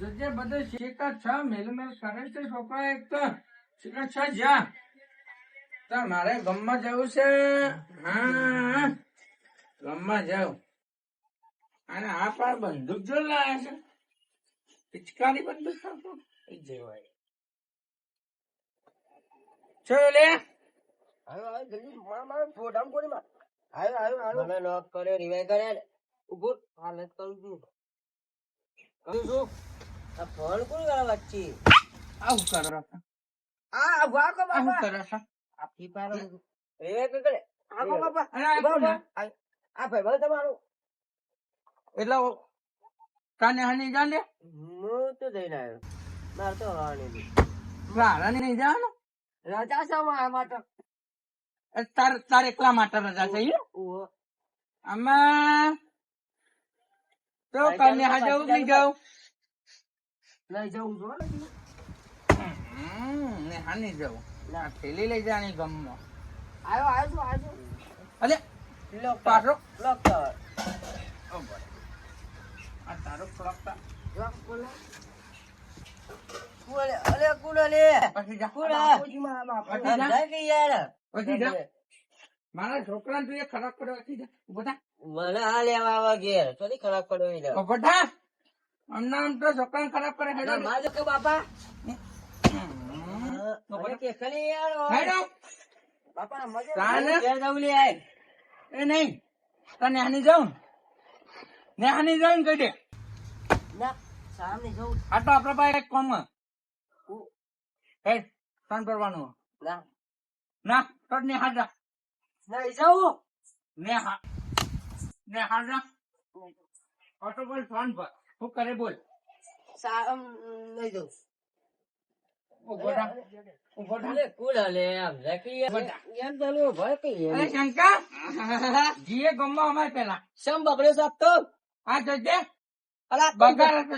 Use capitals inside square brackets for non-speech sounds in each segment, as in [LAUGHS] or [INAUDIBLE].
જોજે બધે શેકા છ મેલ મેલ કરે છે છોકરા એક તો. શેકા છ જા. તો મારે ગમમાં જવું છે. હા ગમમાં જાવ અને આ પાર બંદૂક જો લાયા છે. પિચકારી બંદૂક આપો એ જેવાય. ચો લે. આવ્યો આવ્યો જલ્દી માર માર ફોટામ કોની માર? આવ્યો આવ્યો આવ્યો મને નોક કર્યો રિવાઈ કર્યા ઊભો. હાલત કરું છું. કરું છું. આ કોણ કરે વચ્ચે આવું કરો આ વાકો આવું બાપા. કરો છો? આ ફી પાર રિવાઈ કઈ કરે આકો બાપા. અરે આ ઊભા, કોણ? આ આ ભાઈ ભાઈ તમારું. એટલે કાને હની જા હું તો જઈને આવ્યો. મારે તો હવાની નહીં. નહીં જવાનું રજા માટે. તાર તાર એકલા માટે રજા છે આમાં તો ચાલો, હા જવું નહીં જાઉં. લઈ જવું જો ને હમ, ને હા નહીં જવું ના થેલી લઈ જાની ગમમાં. આવ્યો આવ્યો આવ્યો અલે લો પાછો. લો કર ઓ બોય. આ તારો ફળકતા તા. લોક કુલે અલે કુલે લે. પછી જા. કુલે જાય કે યાર. પછી જા. મારા છોકરાને તું એ ખરાબ પછી જા. ઊભો મને આ લેવા આવા ઘેર. તો ખરાબ પડ્યો થા. અમને આમ તો છોકરાને ખરાબ કરે હેડો. માજો કે બાપા. કે ખલી યાર હેડો. બાપા મજે? ઘેર જવું લે એ નહીં તને હાની જાઉં? ને હાની જાઉં કહી દે ના સામે જવું. આ તો આપણા પાસે એક કોમ હે? ફોન કરવાનું ના. ના તો ને હાજા નહીં જવું. ને હા ને હાજા ઓટો બોલ ફોન પર શું કરે બોલ? સામ લઈ હતો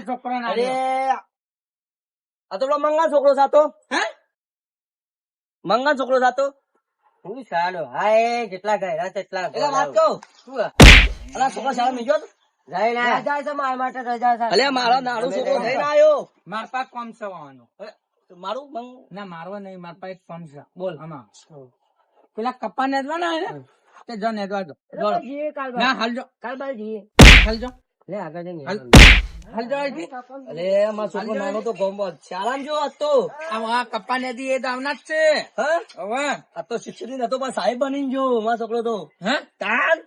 છોકરો ના અરે આ તો પેલો મંગા છોકરો સાતો? હે? મંગા છોકરો સાતો? હું સારો હાય જેટલા ગયા તેટલા વાત કહું. શું છોકરો શાળા મેં છે મારા માટે રજા છે. અલે મારો નાનો છોકરો જઈને આવ્યો માર પાસે કોમ છે મારું ના મારવા નહીં માર પાસે એક છે. બોલ. આમાં. પેલા કપ્પા નેદવાના હે તે જો નેદવા દો. બોલ. ના હાલજો. કાલ બાર જઈએ હાલજો લે આગળ જઈએ હાલ. હાલજો અલે મારો છોકરો નાનો તો ગોમ્બો શાળામાં જો હતો આ આ કપ્પા નેદી એ દાવના જ છે. હા? હવે. આ તો નતો પણ સાહેબ બની ગયો મારો છોકરો તો. હે? તાન.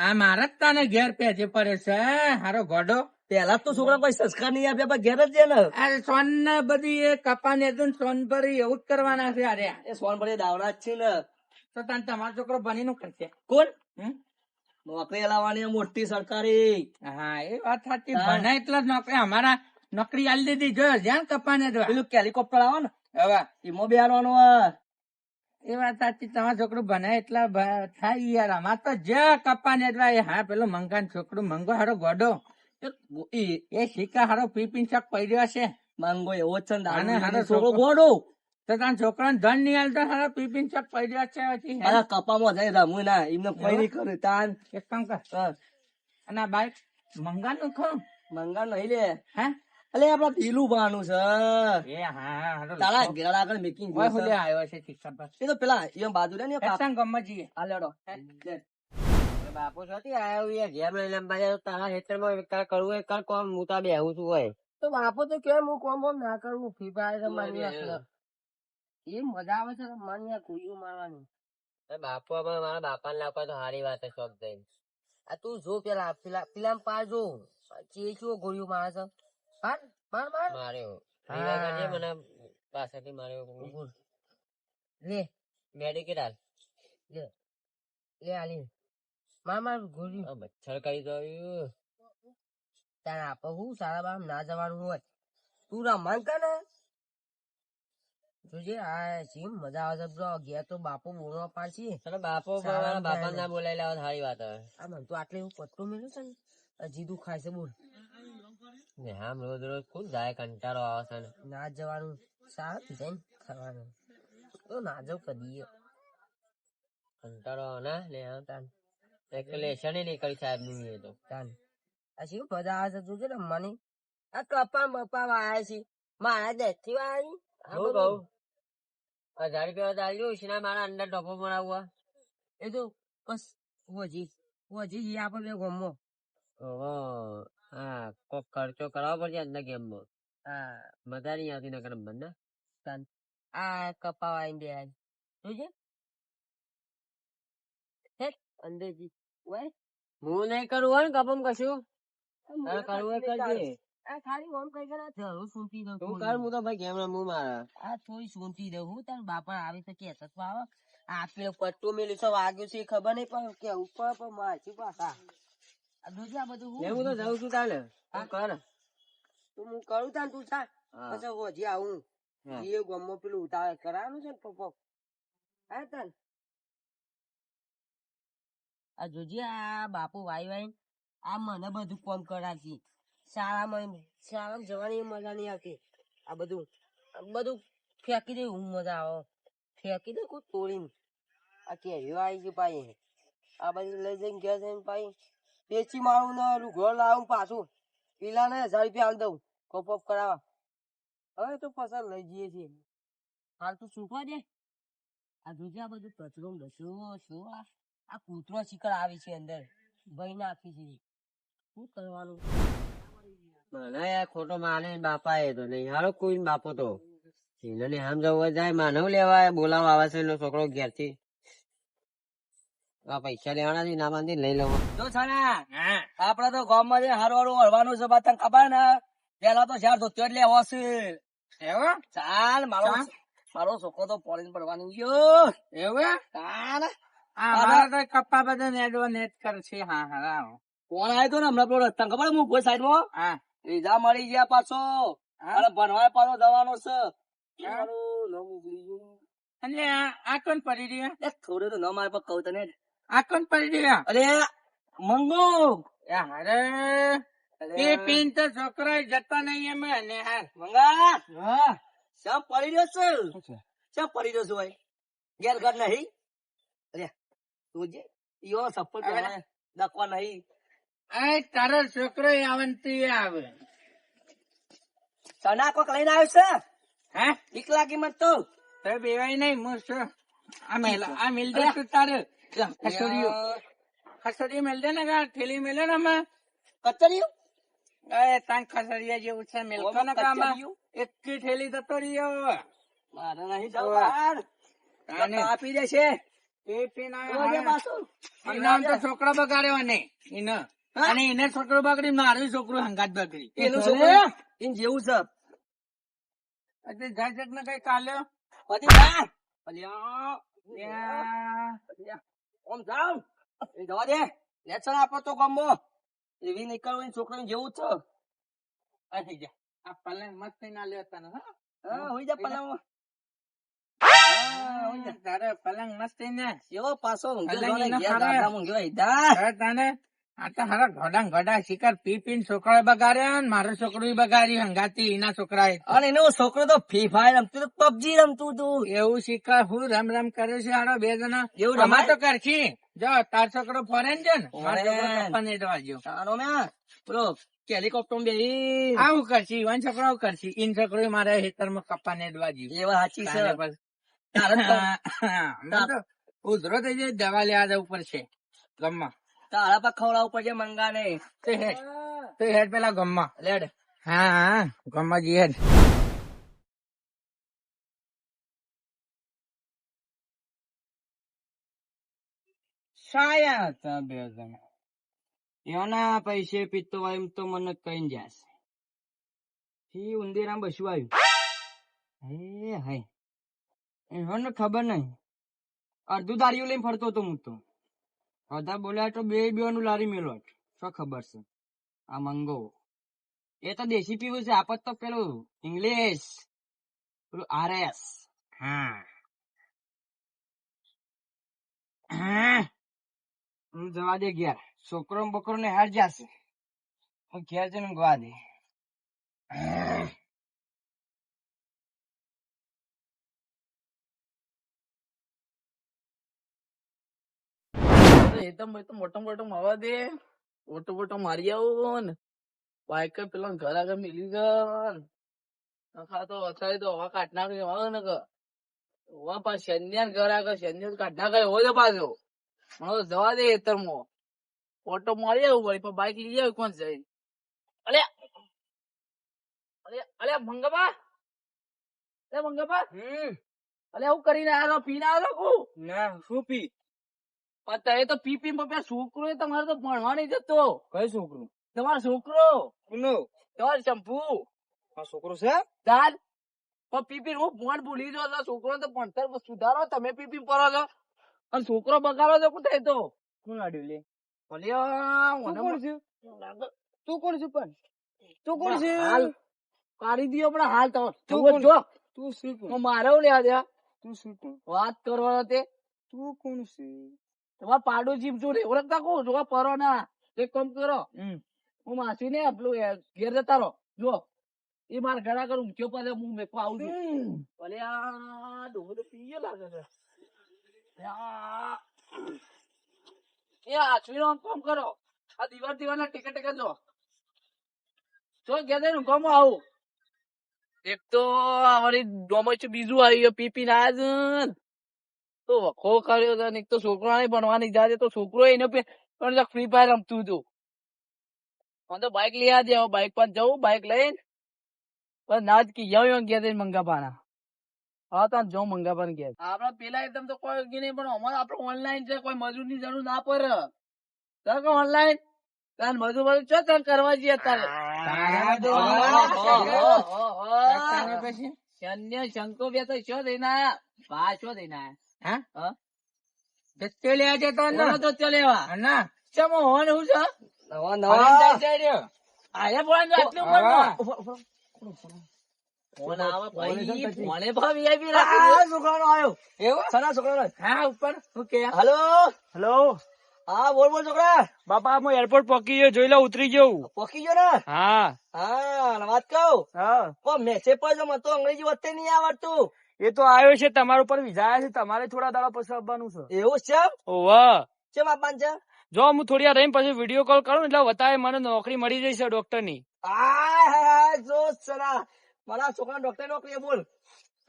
આ મારા જ તાને ઘેર પેજે પડે છે હારો ગોડો. પેલા તો છોકરા કોઈ સંસ્કાર નહીં આપ્યા પણ ઘેર જ છે ને. અરે સોન ના બધી એ કપા ને સોન પર એવું જ કરવાના છે અરે એ સોન પડે દાવડા જ છે ને. તો તને તમારો છોકરો બની નું કરશે? કોણ? હમ? નોકરી લાવવાની મોટી સરકારી. હા એ વાત સાચી. ભણે એટલે જ નોકરી અમારા નોકરી આલી દીધી. જો જ્યાં કપાને પેલું હેલિકોપ્ટર આવે ને. હવે. એમાં બેહાડવાનું આ. એ વાત સાચી તમારા છોકરું ભણે એટલા થાય યાર. આમાં તો જે કપ્પા નેદવા એ હા પેલો મંગાન છોકરું મંગો હારો ગોડો. એ સિક્કા હારો પીપીન શક પડ્યો હશે. મંગો એવો છે આને હારો છોકરો છોકરો. ગોડો. તો તારા છોકરાને ધન નહીં હાલતા હારો પીપીન શક પડ્યો છે પછી હે? અરે કપામાં જાય રમવું ના. એમને કોઈ નહીં કરું. તાન. એક કામ કર. અને આ બાઈક મંગાનું ખો મંગા નહીં લે. હે? અલે આપડા પેલું ભાનું છે. એ હા તારા. ઘેર આગળ મેકિંગ ઓય હુલે આવ્યો છે શિક્ષણ પર. એ તો પેલા એમ બાજુ રે ને એ એક્શન ગમમાં જઈએ આ લેડો. બાપુ છોથી આવ્યો યાર ઘેર લઈ લંબાઈ તારા ખેતરમાં વિકાર કરવું હોય કાલ કોમ હું તા બેહું છું હોય. તો બાપો તો કેમ હું કોમ કોમ ના કરું ફ્રી ફાયર રમવાની એ મજા આવે છે રમવાની કુયું મારવાની. એ બાપુ હવે મારા બાપાને લાવવા તો સારી વાત છે શોખ જઈને આ તું જો પેલા પેલા પેલા પાર જો ચેચુઓ ગોળીઓ મારે છે? માર માર માર. માર્યો. રીવા કરજે મને પાછળથી માર્યો લે. મેડિકેટ હાલ. લે. આલી માર માર ગોળી. મચ્છર કરી દઉં તારા આપો હું સારા બામ ના જવાનું હોય. તું રમણ કર ને. જોજે આ જીમ મજા આવે છે. બ્રો ગયા તો બાપો બોલવા પાછી તને બાપો જાય ને. બોલાવી લાવો સારી વાત હવે આ મને તો આટલે હું પટ્ટો મેળ્યો છે ને. આ જીદું ખાય છે બોલ. ને આમ રોજ રોજ ખુદ જાય કંટાળો આવે છે ના? જવાનું સારું જઈને ખાવાનું. તો ના જવું કદી કંટાળો ના? લે આમ તાન. એક તો લેશન નહીં કરી સાહેબનું એ તો. તાન. આ શું મજા આવે છે જોજે રમવાની આ કપા બપા વાયા છે. મારા દેશથી વાયા હું કહું? હજાર રૂપિયા દાલ્યું છે ને મારા અંદર ડબ્બો બનાવવા એ તો બસ હજી વજી જઈએ આપણે બે ગમો. હા કોક ખર્ચો કરાવવો પડશે અંદર ગેમમાં હા. મજા નહીં આવતી નકર મને આ કપાવા ઇન્ડિયા જોજે હેટ અંદર ઓય. હું નહીં કરું હોય ને કપમ કશું. તારે કરવું હોય કરજે. આ ખાલી ઓમ કઈ કરા ધરું સૂંટી દઉં તું કર હું તો ભાઈ ગેમ રમું મારા. આ થોડી સૂંટી દઉં હું તાર બાપા આવી તો આવે. આ પેલો પટ્ટો મેલી છે વાગ્યું છે ખબર નહીં પણ કે ઉપર પણ પાછા. બધું હું? હું તો જાઉં છું તાને તું કર. તું હું કરું તાન તું થા પછી હજી આવું. એ ગમો પેલું ઉતાવળ કરાવવાનું છે ને પપ્પો. હા તાન? આ જોજે આ બાપુ વાઈ વાઈ આ મને બધું કોમ કરાવશે. શાળામાં શાળામાં જવાની મજા નહીં આવતી. આ બધું બધું ફેંકી દે હું મજા આવે. ફેંકી દે કોઈ તોડીને. આ કેરીઓ આવી છે પાછી આ બધું લઈ જઈને ગયા જઈને પાછી વેચી મારું ને ઓલું ઘર લાવું પાછું. પેલાને હજાર રૂપિયા આલી દઉં. કોપ ઓપ કરાવવા. હવે તો ફસલ લઈ જઈએ છીએ. હાલ તો સુખવા દે. આ જોજે આ બધું કચરો શું શું આ? આ કૂતરો શિકર આવે છે અંદર. ભાઈ નાખી છે. શું કરવાનું? મને યાર ખોટો માને બાપા એ તો નહીં. હારો કોઈ બાપો તો. એને આમ જવું જાય, માનવ લેવા બોલાવા આવે છે એનો છોકરો ઘેરથી આ પૈસા લેવાના છે ના માંદી લઈ લઉં. જો છાના ને આપડે તો ગામમાં હારું હારું હળવાનું છે બા તને ખબર ને? પેલા તો શહેર ધોત્યો એટલે છે. ચાલ મારો મારો છોકરો તો પોલીસ પડવાનું ગયો. એવું ચાલ. આ મારા તો કપ્પા બધા નેડવા નેટ કરશે હા હા કોણ આવ્યો તો ને હમણાં પેલો તને ખબર હું કોઈ સાઈડમાં રીઝા મળી ગયા પાછો? અને ભણવા પાછો જવાનો છે. અને આ આ કોણ પડી રહ્યા? થોડું તો ન મારે પર કહું તને. આ કોણ પડી ગયા અરે મંગો! અરે. એ પીન તો છોકરા જતા નહીં અમે અને હાર મંગા હા. પડી રહ્યો છે? શ્યામ પડી રહ્યો છે ભાઈ? ઘેર ઘર નહીં? અરે તું જે યો સફળ દકવા નહીં. આ તારો છોકરો આવંતી આવે. સના કોક લઈને આવ્યો છે? હે? બીક લાગી મત તો. તો બેવાય નહીં હું શું? આ મેલા આ મિલ દે તું તારે. ખસોડીઓ. ખસોડી મેલ દે ને કા થેલી મેલે ને અમે કચરિયું એ તાન ખસડિયા જેવું છે મેલતો ને કચરિયું? એક થેલી જતો રહ્યો મારે નહીં જવું. બહાર. તાને. આપી દેશે. એ પીના જોજે પાછું. તો છોકરો બગાડ્યો એને. અને એને છોકરો બગડી મારું છોકરું હંગાત બગડી. એનું છોકરું જેવું છે. જાય છે ને કઈ કાલ્યો? પછી જા. અલ્યા. ઓમ જાવ એ જવા દે. લેસન આપો તો ગમો. એવી નીકળવું એની છોકરાને જેવું છે. અહીં જા આ પલંગ મસ્ત ના લેતા તને હા. હા હોઈ જા પલંગ તારે પલંગ મસ્તી ને. એવો પાછો ઊંઘ્યો તને. આ તો હારા ને ઘોડા શિકાર પી પીને છોકરા બગાડ્યા ને મારો છોકરો બગાડ્યું હંગાતી એના છોકરાએ. અને એનો છોકરો તો ફ્રી ફાયર રમતું પબજી રમતું તું એવું શિકાર હું રમ રમ કરે છે હારો બે જણા. એવું રમા? તો કરશી જો તાર છોકરો ફોરેન છે ને મારો છોકરો ફોરેન. કપ્પાને તારો મેં પેલો હેલિકોપ્ટર બેહી. આવું કરશી વન છોકરો કરશી ઈન છોકરો મારે ખેતરમાં કપ્પા ને દવાજો. એવા સાચી છે. [LAUGHS] દવા લેવા જવું પડશે. ગમમાં તારા પર ખવડાવવું પડશે મંગા ને તે હેડ. તે હેડ પેલા ગમમાં. લેડ. હા હા. ગમમાં જી હેડ. શાયા હતા બે જણા. એના પૈસે પીતો એમ તો મને કઈ જશે. ઈ ઉંદીરામ બસું આવ્યું. હે એને ખબર નહીં. અડધું દારીઓ લઈને ફરતો હતો હું તો. બધા બોલ્યા તો બે બેનું લારી મેલો શું ખબર છે? આ મંગો. એ તો દેશી પીવું છે આપત તો પેલું ઇંગ્લિશ પેલું આરએસ હા. હા જવા દે ઘેર. છોકરો બકરો ને હાર જશે. હું ઘેર જઈને ગવા દે. એ ભાઈ તો મોટો મોટો માવા દે. ઓટો બોટો મારી આવો ને. બાઈક પેલા ઘર આગળ મિલી ગયો નખા તો અત્યારે તો હવા કાઢ નાખી હવા ને હવા પાછ શન્યાન ઘર આગળ શન્યાન કાઢ નાખે હોય તો પાછો મને જવા દે ખેતરમાં. ઓટો મારી આવું વળી પણ બાઈક લઈ આવ્યું કોણ જઈ અલે! અલે અલે મંગપા અલે મંગપા હમ. અલે હું કરીને આવ્યો પીને આવ્યો કુ ના શું પી? પણ તે પીપી માં છોકરો તમારે તો ભણવા નહીં જતો. કઈ છોકરો? તમારો છોકરો. તમારો શંભુ. છોકરો છે? દાદ પણ પીપી હું ફોન ભૂલી જાવ છોકરો તો ભણતર સુધારો તમે પીપી પર છો. અને છોકરો બગાડો છો કું તો? કોણ આડ્યું લે? તું કોણ છે? પણ? તું કોણ છે? હાલ. કાઢી દીધો પણ હાલ તો. તું જો તું શું મારે લેવા દે તું શું વાત કરવાનો તે. તું કોણ છે? તમારા પાડો જીમ છું ને ઓળખતા કહું જો પરો ના એક કામ કરો. હું માસી ને પેલું ઘેર જતા રહો. જો એ મારા ઘણા કરું ઊંચો પાસે હું મેકો આવું છું. ભલે આ ડોહો તો પીએ લાગે છે. એ આચવીનો આમ કામ કરો. આ દીવાર દીવારના ટેકે ટેકે જો જો ઘેર જઈને આવું. એક તો બીજું આવી પીપી ને. તો વખો કર્યો છે ને તો છોકરો નહીં ભણવાની જાતે તો છોકરો એને પણ ફ્રી ફાયર રમતું હતું મને તો બાઇક લઈ આજે દે બાઇક પર જવું બાઇક લઈને. પણ ના જ કી યો ગયા જઈને મંગાપાના હા તો જો મંગાપાને ગયા આપડે પેલા એકદમ તો કોઈ નહીં પણ અમારે આપડે ઓનલાઈન છે કોઈ મજૂરની જરૂર ના પડે. તો ઓનલાઈન તાર મજૂર મજૂર ચો તાર કરવા જઈએ તારા શન્ય શંકો બે તો શો દઈને આયા? પાછો શો દઈને આયા? હા? હા? ધક્કે લે આજે તો બોલો તો ચો લેવા? ના. ચમો હોન હું છે? નવા ફોન નવા જાય રહ્યો આયા ફોન આટલી હા. ફોન આવે ભાઈ. ફોને ભાવ VIP રાખી છોકરાનો આવ્યો. એવું? સના છોકરાનો? હા ઉપર. શું કે? હાલો? હેલો? હા બોલ બોલ છોકરા. બાપા હું એરપોર્ટ પોકી ગયો જોઈ લો ઉતરી ગયો પોકી ગયો ને? હા. હા વાત કહું? હા. કો મેસેજ પર જો મને તો અંગ્રેજી વધતે નહીં આવડતું. એ તો આવ્યો છે તમારા ઉપર વિઝા છે તમારે થોડા દાડા પછી આવવાનું છે. એવું છે ઓવા કેમ આપવાનું છે? જો હું થોડી વાર રહીને પછી વીડિયો કોલ કરું એટલે બતાવે મને નોકરી મળી જશે ડોક્ટરની જો સરા. મારા છોકરા ડોક્ટર નોકરી બોલ.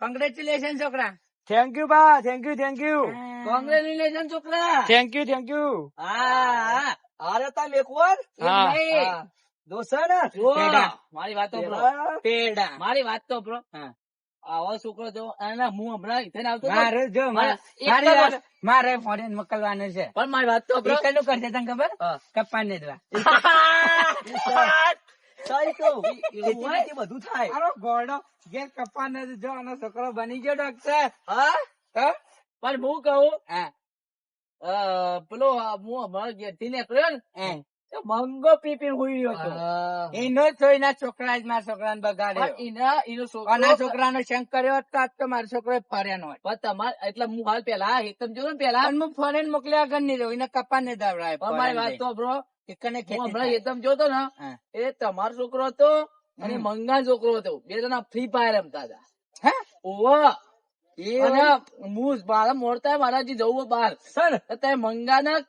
કોંગ્રેચ્યુલેશન છોકરા. થેન્ક યુ બા. Thank you thank you congratulation છોકરા. થેન્ક યુ થેન્ક યુ હા અરે તા મેકવર હા. હા. દોસ્ત ને મારી વાત તો પેડા. મારી વાત તો હા. આવો છોકરો જો અને હું હમણાં ઇથે આવતો મારે જો મારે મારી ફોરેન મોકલવાનો છે. પણ મારી વાત તો કનું કરશે તને ખબર? કપ્પા ને દવા બધું થાય. અરે ઘોડો ઘેર કપ્પા ને જો આનો છોકરો બની ગયો ડોક્ટર હા? હા? પણ હું કહું હા. પેલો હું હમણાં ઘેરથી નીકળ્યો ને મંગો પી પી હુઈ રહ્યો હતો એનો જ એના છોકરા જ મારા છોકરાને બગાડ્યો. એના એનો છોકરો છોકરાનો શંક કર્યો હતો તો આજ તો મારો છોકરો ફર્યા હોય પણ તમારે એટલે હું હાલ પેલા તમે જોયું ને પેલા હું ફોરેન મોકલ્યા આગળ નહીં રહું એને કપા ને દાવડાય અમારી વાત તો એકને હમણાં. એકદમ જોતો ને એ તમારો છોકરો હતો અને. મંગા છોકરો હતો. બે જણા ફ્રી ફાયર રમતા હતા. હે? ઓવા એ હું મારા મોડતા મારાજી જવું બહાર. સર. અત્યારે મંગાના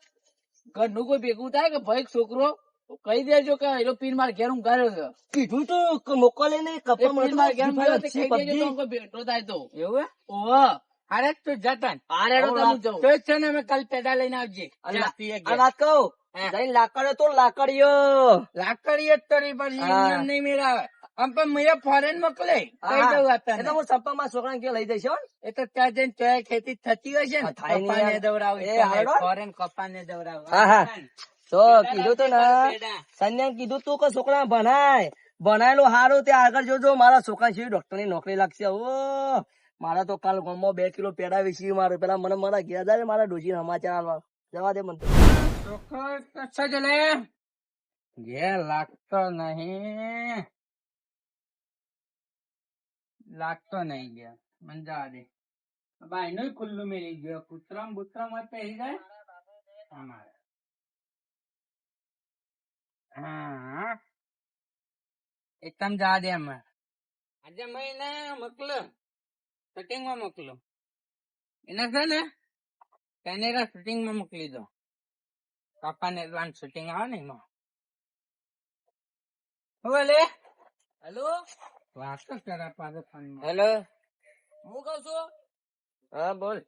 ઘરનું કોઈ ભેગું થાય કે ભાઈ છોકરો કહી દેજો કે એનો પીન માર ઘેર ઊંઘાડ્યો છે. કીધું તો મોકો લઈને કપા પીન માર ઘેર કહી દેજો તો ભેટો થાય તો. એવું હે? ઓવા અરે તું જતન અરે તો હું છે ને અમે કાલ પેડા લઈને આવજે. આ વાત કહું? જઈને લાકડીઓ તો લાકડીઓ. લાકડીઓ જ તરી પર હા. એમ નહીં મેળાવે. આમ પણ મેં ફોરેન મોકલે. કહી દઉં એ તો તને હું સંપર્કમાં છોકરાને ઘેર લઈ જઈશ એ તો ત્યાં જઈને ચોય ખેતી થતી હોય છે ને. હા, થાય ને કપાને દવડાવું ફોરેન કપાને દવડાવું. હા, હા. તો કીધું તું ને સંજ્ઞા કીધું તું કે છોકરા ભણાય. ભણાયેલું સારું તે આગળ જોજો મારા છોકરા છે ડોક્ટરની નોકરી લાગશે. ઓ મારા તો કાલ ગામમાં બે કિલો પેડા વેચી મારે પેલા મને મારા ગયા જાય મારા ડોસી સમાચાર આલવા. જવા દે મને. ઘેર લાગતો નહીં. લાગતો નહીં ઘેર મને જવા દે. બાઈ નું ખુલ્લું મેળી ગયો. કૂતરામ બુતરામ હોય પહેરી જાય. અમારે. એકદમ જવા દે અમે આજે મહિને મોકલો શૂટિંગમાં મોકલો એને છે ને કેનેડા શૂટિંગમાં મોકલી દો. પાપા ને શૂટિંગ આવે ને એમાં. બોલે? હેલો? વાતો કરે હેલો. હું કઉ છું? હા બોલ.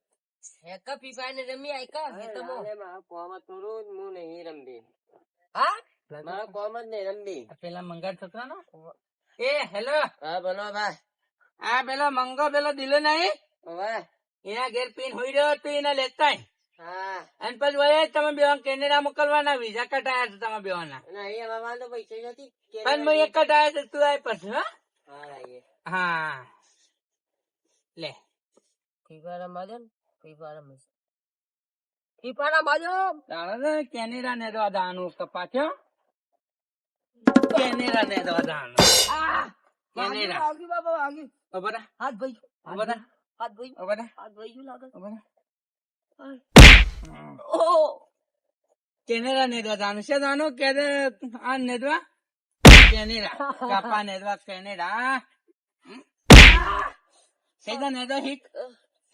હેકા પીપાય ને રમી આયકા હેતમો મારા કોમ જ થોડું હું નહીં રમબી હા? મારા કોમ જ નહીં આ પેલા મંગળ છોકરાનો? એ હેલો. હા બોલો ભાઈ. આ પેલો મંગો પેલો દિલો નહીં? વાહ એના ઘેર પીન હોઈ રહ્યો તો એને લેતા હા. અને પછી વળે તમે બેવા કેનેડા મોકલવાના વિઝા કટાયા છે તમે બેવાના એ અમારા વાંધો પૈસા નથી પણ મેં એક કટાયા છે તું આય પછી હા. હા લે રમવા માજો ને ફીફા રમે ફીફા રમવા દો તારે તો કેનેડા ને દવા દાનું કપાચ્યો કેનેડા ને દવા દાનું કેનેરા આગી બાબા આગી ખબર હાથ ભાઈ ખબર હાથ ભાઈ ખબર હાથ ભાઈ લાગે ખબર ઓ કેનેરા ને દવા દાનું છે દાનું કે આ ને દવા કેનેડા કાપા ને દવા કેનેડા સીધા ને દવા હિક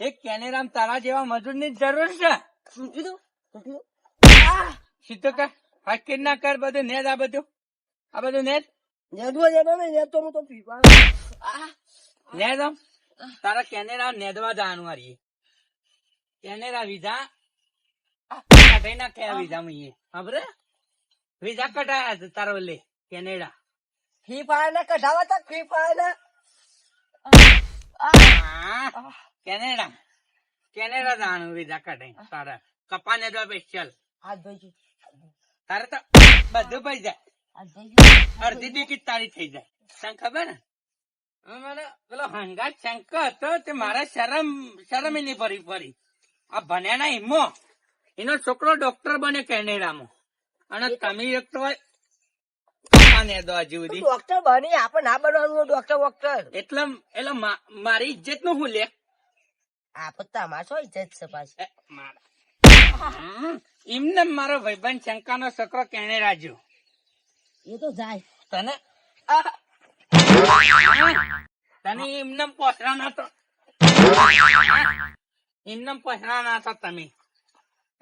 એક કેનેડા તારા જેવા મજૂરની જરૂર છે સમજી દો સીધો કર હાકીર ના કર બધું નેદ આ બધું આ બધું નેદ નેદવો નેદવો ને નેદ તો હું તો ફીફા નેદ. તારા કેનેડા નેદવા જવાનું હારી કેનેડા વિઝા કઢાઈ નાખે કયા વિઝા માં ખબર વિઝા કઢાયા છે તારો લે કેનેડા કઢાવા તા કેનેડા કેનેડા જવાનું વિઝા કઢાઈ તારા. કપા દો સ્પેશિયલ તારે તો બધું પડી જાય. અડધી ટિકિટ તારી થઈ જાય. તને ખબર ને? પેલો હંગાત શંકર હતો તે મારે શરમ શરમ એની ભરી ફરી આ ભણ્યા ના હિમો એનો છોકરો ડોક્ટર બને કેનેડામાં. અને તમે એક તો આને દો હજુ સુધી ડોક્ટર બની આપણે ના બનવાનું ડોક્ટર વોક્ટર. એટલે એટલે મારી ઇજ્જતનું હું લે? આપણે તમારે શું ઇજ્જત છે પાછી. એમને મારો ભાઈબંધ શંકા નો છોકરો કેનેડા રાજ્યો? એ તો જાય. તને? તને એમને પોસરા ના તો એમને પોસરા ના તો તમે.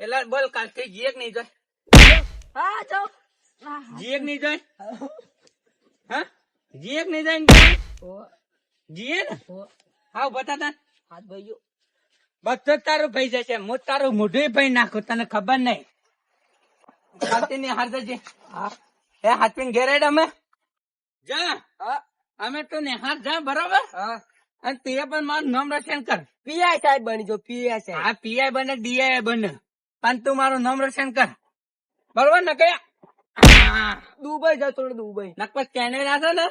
એટલે બોલ કાલથી જીએક નહીં જોઈ હા જાઓ. જીએક નહીં જોઈ હા. જીએક નહીં જોઈ જીએ ને? હા બતા તા હાથ ભાઈઓ બધું જ તારું ભાઈ જશે. હું તારું મોઢું ભાઈ નાખું તને ખબર નહીં. હાથી ની હાર જજે. એ હાથવીને ઘેર હેડ અમે? જા. અમે તો નિહાર જા બરોબર? અને તે પણ મારું નામ રોશન કર. પીઆઈ સાહેબ બની જો પીઆઈ સાહેબ. હા પીઆઈ બને ડીઆઈ બને. પણ તું મારું નામ રોશન કર. બરોબર ને કયા? દુબઈ જતો દુબઈ. નકપત કેનેડા છે ને?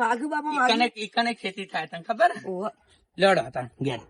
વાઘુ બાબા. ઈકને ખેતી થાય તને ખબર. લડો હતા ઘેર.